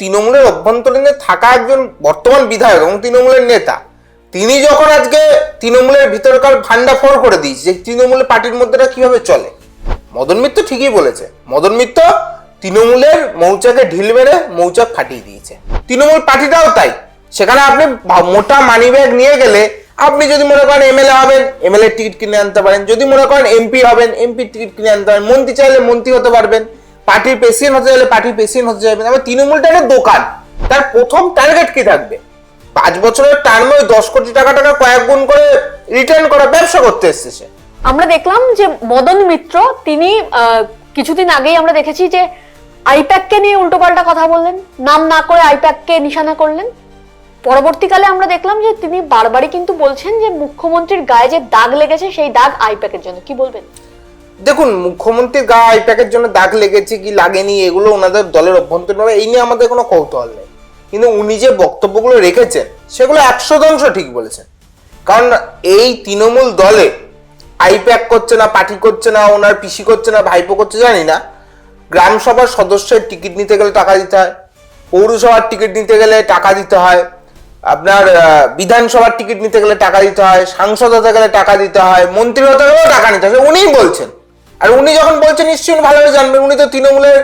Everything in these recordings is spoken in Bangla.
তৃণমূলের অভ্যন্তরীণে থাকা একজন বর্তমান বিধায়ক এবং তৃণমূলের নেতা, তিনি যখন আজকে তৃণমূলের ভিতরকার ভান্ডা ফোর করে দিয়েছে যে তৃণমূল পার্টির মধ্যে এটা কীভাবে চলে? মদন মিত্র ঠিকই বলেছে। মদন মিত্র তৃণমূলের মৌচাকে ঢিল মেরে মৌচাক ফাটিয়ে দিয়েছে। তৃণমূল পার্টিটাও তাই। সেখানে আপনি মোটা মানি ব্যাগ নিয়ে গেলে আপনি যদি মনে করেন এমএলএ হবেন, এমএলএ টিকিট কিনে আনতে পারেন। যদি মনে করেন এমপি হবেন, এমপি টিকিট কিনে আনতে পারেন। মন্ত্রী চাইলে মন্ত্রী হতে পারবেন। পার্টির প্রেসিডেন্ট হতে চাইলে পার্টির প্রেসিডেন্ট হতে চাইবেন আবার তৃণমূলটা একটা দোকান। তার প্রথম টার্গেট কি থাকবে? পাঁচ বছরের টার্মে ওই দশ কোটি টাকা টাকা কয়েক গুণ করে রিটার্ন করা ব্যবসা করতে এসছে আমরা দেখলাম যে মদন মিত্র, তিনি কিছুদিন আগেই আমরা দেখেছি যে আইপ্যাককে নিয়ে উল্টোপাল্টা কথা বললেন, নাম না করে আইপ্যাককে নিশানা করলেন। পরবর্তীকালে আমরা দেখলাম যে তিনি বারবারই কিন্তু বলছেন যে মুখ্যমন্ত্রীর গায়ে যে দাগ লেগেছে, সেই দাগ আইপ্যাকের জন্য। কি বলবেন? দেখুন মুখ্যমন্ত্রীর গা আইপ্যাকের জন্য দাগ লেগেছে কি লাগেনি এগুলো ওনাদের দলের অভ্যন্তরীণ ব্যাপার, এই নিয়ে আমাদের কোনো কৌতূহল নেই। কিন্তু উনি যে বক্তব্যগুলো রেখেছেন সেগুলো একশো শতাংশ ঠিক বলেছেন। কারণ এই তৃণমূল দলে আইপ্যাক করছে না পার্টি করছে না ওনার পিসি করছে না ভাইপো করছে জানি না। গ্রাম সভার সদস্যের টিকিট নিতে গেলে টাকা দিতে হয় পৌরসভার টিকিট নিতে গেলে টাকা দিতে হয় আপনার বিধানসভার টিকিট নিতে গেলে টাকা দিতে হয় সাংসদ হতে গেলে টাকা দিতে হয় মন্ত্রী হতে গেলেও টাকা নিতে হয় উনিই বলছেন। আর উনি যখন বলছেন নিশ্চয়ই উনি ভালোভাবে জানবেন, উনি তো তৃণমূলের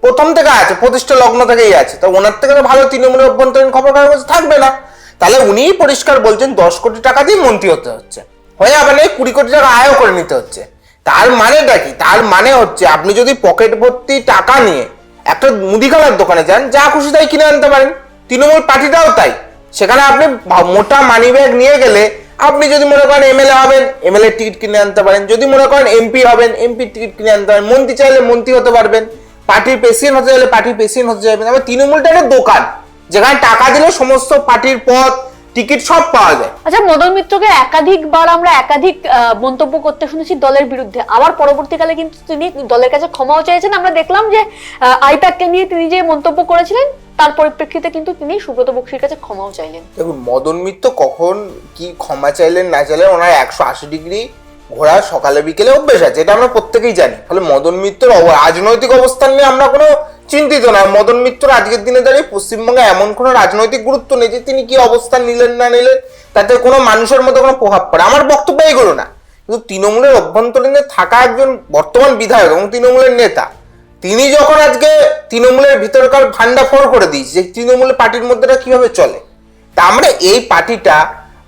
প্রথম থেকে আছে প্রতিষ্ঠা লগ্ন থেকেই আছে। তো ওনার থেকে তো ভালো তৃণমূলের অভ্যন্তরীণ খবর কাগজ থাকবে না। তাহলে উনিই পরিষ্কার বলছেন, দশ কোটি টাকা দিয়ে মন্ত্রী হতে হচ্ছে। হয়ে আবার এই কুড়ি কোটি টাকা আয়ও করে নিতে হচ্ছে। তার মানেটা কি? তার মানে হচ্ছে, আপনি যদি পকেট ভর্তি টাকা নিয়ে একটা মুদিখানার দোকানে যান, যা খুশি তাই কিনে আনতে পারেন। তৃণমূল পার্টিটাও তাই। সেখানে আপনি মোটা মানি ব্যাগ নিয়ে গেলে আপনি যদি মনে করেন এমএলএ হবেন এমএলএ টিকিট কিনে আনতে পারেন। যদি মনে করেন এমপি হবেন এমপি টিকিট কিনে আনতে পারেন। মন্ত্রী চাইলে মন্ত্রী হতে পারবেন পার্টির প্রেসিডেন্ট হতে চাইলে পার্টির প্রেসিডেন্ট হতে চাইবেন। আবার তৃণমূলটা একটা দোকান, যেখানে টাকা দিলে সমস্ত পার্টির পদ টিকিট সব পাওয়া যায়। আচ্ছা মদন মিত্রকে একাধিকবার আমরা একাধিক মন্তব্য করতে শুনেছি দলের বিরুদ্ধে। আবার পরবর্তীকালে কিন্তু তিনি দলের কাছে ক্ষমাও চেয়েছেন। আমরা দেখলাম যে আইপ্যাককে নিয়ে তিনি যে মন্তব্য করেছিলেন তার পরিপ্রেক্ষিতে কিন্তু তিনি সুব্রত বক্সির কাছে ক্ষমাও চাইলেন। দেখুন, মদন মিত্র কখন কি ক্ষমা চাইলেন না চাইলেন, ওনার একশো আশি ডিগ্রি ঘোরা সকালে বিকেলে অভ্যেস আছে, এটা আমরা প্রত্যেকেই জানি। ফলে মদন মিত্রর রাজনৈতিক অবস্থান নিয়ে আমরা কোনো চিন্তিত না। মদন মিত্র আজকের দিনে দাঁড়িয়ে পশ্চিমবঙ্গে এমন কোনো রাজনৈতিক গুরুত্ব নেই যে তিনি কি অবস্থান নিলেন না নিলেন, তাতে কোনো মানুষের মধ্যে কোনো প্রভাব পড়ে। আমার বক্তব্য এগুলো না। কিন্তু তৃণমূলের অভ্যন্তরীণে থাকা একজন বর্তমান বিধায়ক এবং তৃণমূলের নেতা তিনি যখন আজকে তৃণমূলের ভিতরকার ভান্ডা ফোর করে দিয়েছে, যে তৃণমূল পার্টির মধ্যেটা কীভাবে চলে? তা আমরা এই পার্টিটা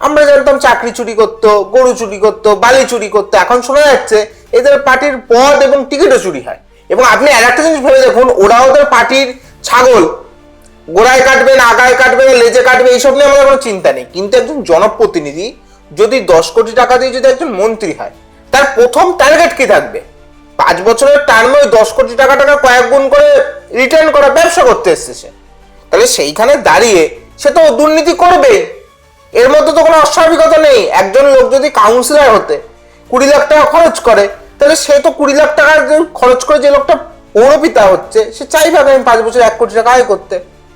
আমরা জানতাম চাকরি চুরি করতো, গরু চুরি করতো, বালি চুরি করতো। এখন শোনা যাচ্ছে এদের পার্টির পদ এবং টিকিটও চুরি হয়। এবং আপনি আর একটা জিনিস ভেবে দেখুন ওরা ওদের পার্টির ছাগল। গোড়ায় কাটবে না, আগায় কাটবে না, লেজে কাটবে, এইসব নিয়ে আমাদের কোনো চিন্তা নেই। কিন্তু একজন জনপ্রতিনিধি যদি দশ কোটি টাকা দিয়ে যদি একজন মন্ত্রী হয়, তার প্রথম টার্গেট কি থাকবে? পাঁচ বছরের টার্মে ওই দশ কোটি টাকা টাকা কয়েক গুণ করে রিটার্ন করা ব্যবসা করতে এসছে সে। তাহলে সেইখানে দাঁড়িয়ে সে তো দুর্নীতি করবে। এর মধ্যে তো কোনো অস্বাভাবিকতা নেই। একজন লোক যদি কাউন্সিলর হতে, কুড়ি লাখ টাকা খরচ করে, তাহলে সে তো কুড়ি লাখ টাকা খরচ করে যে লোকটা পৌরপিতা হচ্ছে, সে চাইবে আগামী পাঁচ বছর এক কোটি টাকা আয় করতে।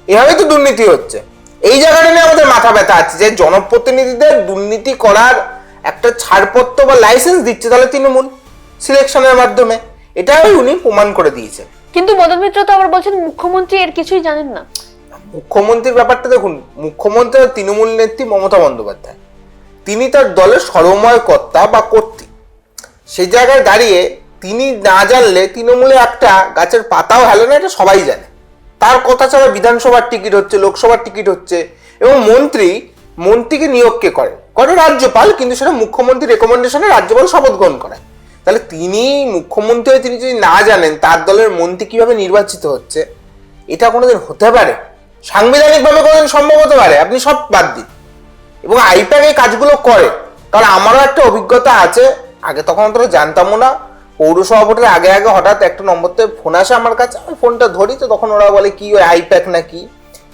এভাবেই তো দুর্নীতি হচ্ছে। এই জায়গাটা নিয়ে আমাদের মাথা ব্যথা আছে যে জনপ্রতিনিধিদের দুর্নীতি করার একটা ছাড়পত্র বা লাইসেন্স দিচ্ছে তাহলে তৃণমূল। সিলেকশনের মাধ্যমে। এটাই উনি প্রমাণ করে দিয়েছেন। কিন্তু মদন মিত্র তো আবার বলছেন মুখ্যমন্ত্রী এর কিছুই জানেন না। মুখ্যমন্ত্রীর ব্যাপারটা দেখুন মুখ্যমন্ত্রী তৃণমূল নেত্রী মমতা বন্দ্যোপাধ্যায়। তিনি তার দলের সর্বময় কর্তা বা কর্ত্রী। সেই জায়গায় দাঁড়িয়ে তিনি না জানলে তৃণমূলে একটা গাছের পাতাও হেলে না এটা সবাই জানে। তার কথা ছাড়া বিধানসভার টিকিট হচ্ছে লোকসভার টিকিট হচ্ছে এবং মন্ত্রী মন্ত্রীকে নিয়োগকে করে? করে রাজ্যপাল কিন্তু সেটা মুখ্যমন্ত্রী রেকমেন্ডেশনে রাজ্যপাল শপথ গ্রহণ করায় তাহলে তিনি মুখ্যমন্ত্রী হয়ে তিনি যদি না জানেন, তার দলের মন্ত্রী কীভাবে নির্বাচিত হচ্ছে, এটা কোনোদিন হতে পারে? সাংবিধানিকভাবে কোনোদিন সম্ভব হতে পারে? আপনি সব বাদ দিন। এবং আইপ্যাক এই কাজগুলো করে। কারণ আমারও একটা অভিজ্ঞতা আছে, আগে তখন অতটা জানতামও না। পৌরসভা আগে আগে হঠাৎ একটা নম্বর থেকে ফোন আসে আমার কাছে, আমি ফোনটা ধরি, তো তখন ওরা বলে, কি ওই আইপ্যাক না কি?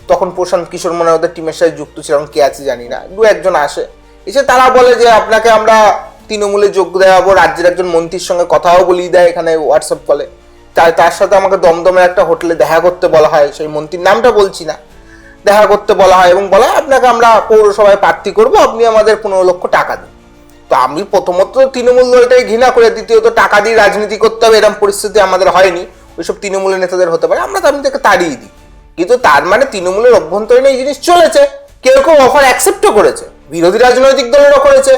তখন প্রশান্ত কিশোর মনে ওদের টিমের সাথে যুক্ত ছিলাম, কে আছে জানি না। দু একজন আসে। এসে তারা বলে যে, আপনাকে আমরা তৃণমূলে যোগ দেওয়াবো রাজ্যের একজন মন্ত্রীর সঙ্গে কথাও বলিয়ে দেয় এখানে হোয়াটসঅ্যাপ কলে তার তার সাথে আমাকে দমদমের একটা হোটেলে দেখা করতে বলা হয়, সেই মন্ত্রীর নামটা বলছি না। দেখা করতে বলা হয় এবং বলা হয়, আপনাকে আমরা পৌরসভায় প্রার্থী করব, আপনি আমাদের পনেরো লক্ষ টাকা দিন। তো আমি প্রথমত তৃণমূল দলটাই ঘৃণা করে, দ্বিতীয়ত টাকা দিয়ে রাজনীতি করতে হবে এরকম পরিস্থিতি আমাদের হয়নি। ওইসব তৃণমূলের নেতাদের হতে পারে, আমরা আমি তাকে তাড়িয়ে দিই। কিন্তু তার মানে তৃণমূলের অভ্যন্তরীণ এই জিনিস চলেছে। কেউ কেউ অফার অ্যাকসেপ্টও করেছে। বিরোধী রাজনৈতিক দলেরও করেছে।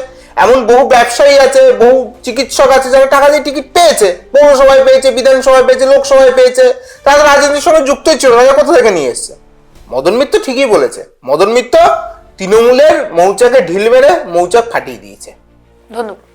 এমন বহু ব্যবসায়ী আছে, বহু চিকিৎসক আছে যারা টাকা দিয়ে টিকিট পেয়েছে, পৌরসভায় পেয়েছে, বিধানসভায় পেয়েছে, লোকসভায় পেয়েছে, তারা রাজনীতির সঙ্গে যুক্তই ছিল না কোথা থেকে নিয়ে এসছে? মদন মিত্র ঠিকই বলেছে, মদন মিত্র তৃণমূলের মৌচাকে ঢিল মেরে মৌচাক ফাটিয়ে দিয়েছে। ধন্যবাদ।